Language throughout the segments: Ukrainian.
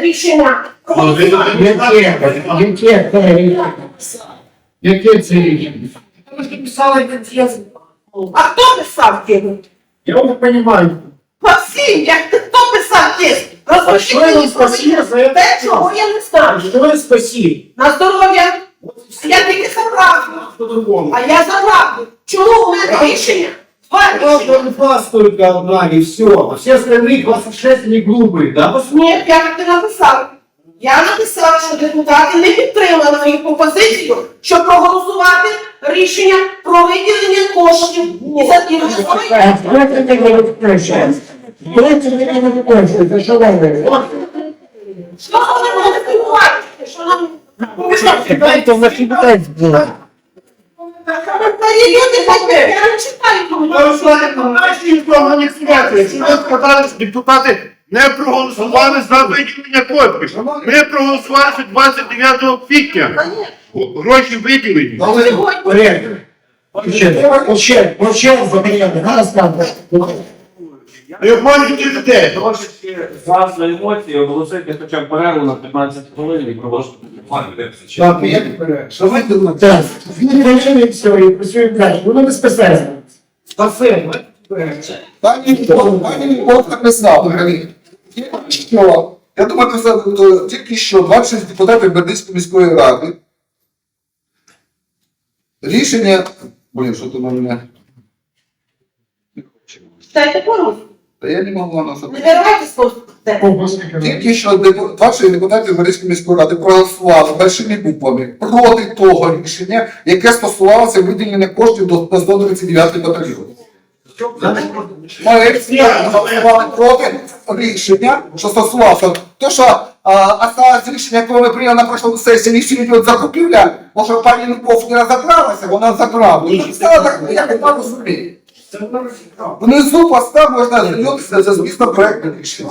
рішення. Яке? Це рішення? Яке це рішення? А хто писав його? Я не розумію. Максим, як ти хто писав текст? А що я за це? Те, чого я не знаю. Що ви спасибо? На здоров'я. Я тільки за правду. А я за правду. Чому у мене рішення? Рішення. Просто вас только одна и все. А все остальные 26 не глупые, да? Ні, я так не написав. Я написала, що депутати не підтримали мою пропозицію, щоб проголосувати рішення про виділення коштів і за і виконання. Давайте не виключаємо. Давайте не виключаємо. Що ви говорите? Що ви можете говорити? Що нам Чекайте, в нашій дітей було. Депутати не проголосували за виділення коштів. Ми проголосували 29 квітня. Гроші виділені. Ще, ще, ще, ще, за там. Обманюйте людей. Трошечки емоції оголосити хоча б перерву на 15 хвилин і продовжити. Так, я не Що ви думаєте? Так, він рішення все, і працює далі. Воно безпосередньо. Спасибо. Пані Вікторія, пані так знав. Тільки що, я думаю, це тільки що 26 депутатів Бердичської міської ради. Рішення, блін, що тут у мене? Дайте порус. Та я не воно Не що. виривайте з Тільки що депу- 26 депутатів Бердичської міської ради проголосували большими буквами проти того рішення, яке стосувалося виділення коштів до, до 139 батальйону. Ми всі голосували проти рішення, що стосувалося то, що а, осталось рішення, яке ми прийняли на прошлому сесії, рішення йде закупівля, може пані Луков не розібралася, вона забрала. Ну, сказала так, я не розумію. Внизу поста можна звернутися за змістом проекту рішення.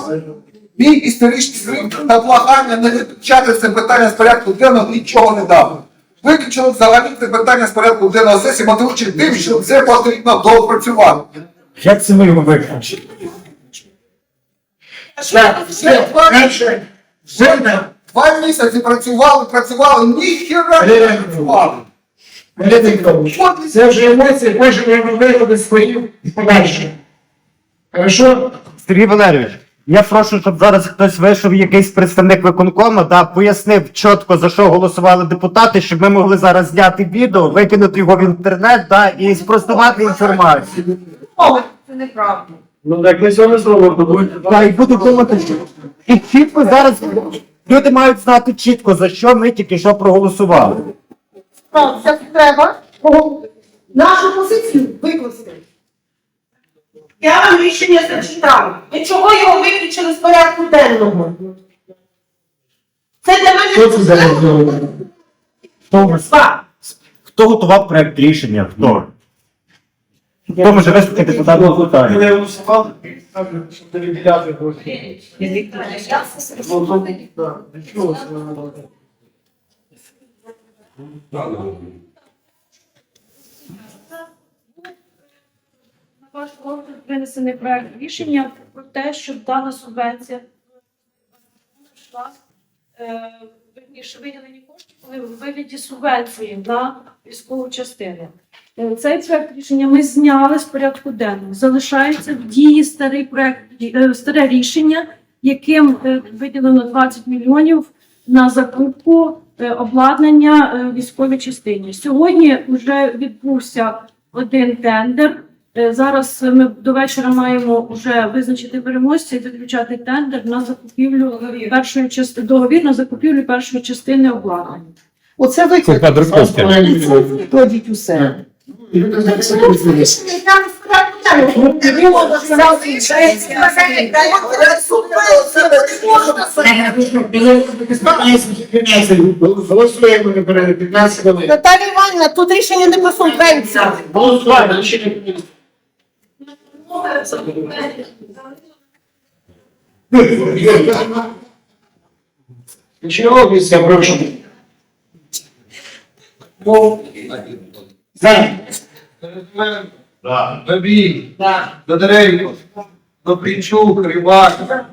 Мій історичний скрипт та благання не виключати це питання з порядку денного нічого не дав. Виключили взагалі це питання з порядку денного сесії, мотивуючи тим, що це потрібно доопрацювати. Як це ми його виключили? Два місяці працювали, працювали, ніхіра не Валерій працювали. Це вже емоції, можемо виробити свої подальші. Хорошо? Сергій Валерійович, я прошу, щоб зараз хтось вийшов, якийсь представник виконкому, да, пояснив чітко, за що голосували депутати, щоб ми могли зараз зняти відео, викинути його в інтернет да, і спростувати інформацію. О, Це неправда. Ну так ми сьогодні зробимо. Да, і буду думати, що і чітко зараз люди мають знати чітко, за що ми тільки що проголосували. Це треба нашу позицію викласти. Я вам рішення зачитала. І чого його виключили з порядку денного? Це для мене Що це за Хто, хто готував проект рішення? Хто? Хто може виступити депутатів питання? Не голосували, щоб не відділяти гроші. На ваш розгляд винесений проект рішення про те, щоб дана субвенція йшла е, верніше виділені кошти були в вигляді субвенції на військову частину. Е, Цей проект рішення ми зняли з порядку денного. Залишається в дії старий проект, е, старе рішення, яким виділено 20 мільйонів на закупку обладнання е, військовій частині. Сьогодні вже відбувся один тендер. Е, Зараз ми до вечора маємо вже визначити переможця і заключати тендер на закупівлю першої частини договір на закупівлю першої частини обладнання. Оце викликати. Кладіть усе. Голосуємо не перед 15 хвилин. Наталія Іванівна, тут рішення не ще не Нічого, я прошу. За. Да. Бабій, Додерейко, Добрінчук, Рибак,